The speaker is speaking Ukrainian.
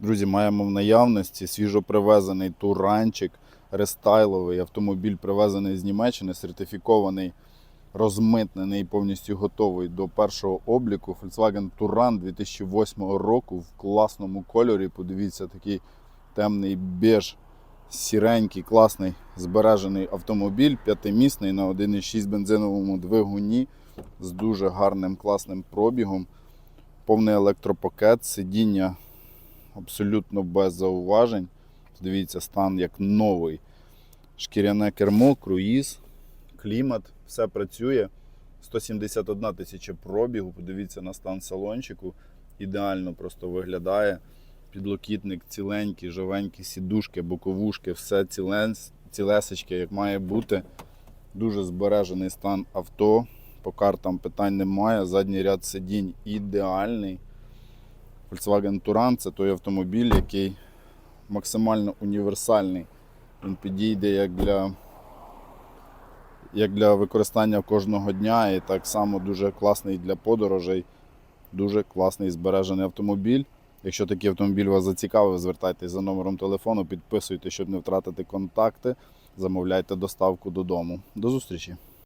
Друзі, маємо в наявності свіжопривезений туранчик рестайловий автомобіль, привезений з Німеччини, сертифікований, розмитнений, повністю готовий до першого обліку. Volkswagen Touran 2008 року в класному кольорі. Подивіться, такий темний беж, сіренький, класний збережений автомобіль, п'ятимісний на 1,6 бензиновому двигуні з дуже гарним класним пробігом. Повний електропакет, сидіння абсолютно без зауважень. Дивіться, стан як новий. Шкіряне кермо, круїз, клімат, все працює. 171 тисяча пробігу. Подивіться на стан салончику. Ідеально просто виглядає. Підлокітник ціленький, живенькі сідушки, боковушки, все ціленс, цілесечки, як має бути. Дуже збережений стан авто. По картам питань немає. Задній ряд сидінь ідеальний. Volkswagen Touran це той автомобіль, який максимально універсальний. Він підійде як для, як для використання кожного дня, і так само дуже класний для подорожей. Дуже класний збережений автомобіль. Якщо такий автомобіль вас зацікавив, звертайтеся за номером телефону, підписуйтесь, щоб не втратити контакти, замовляйте доставку додому. До зустрічі!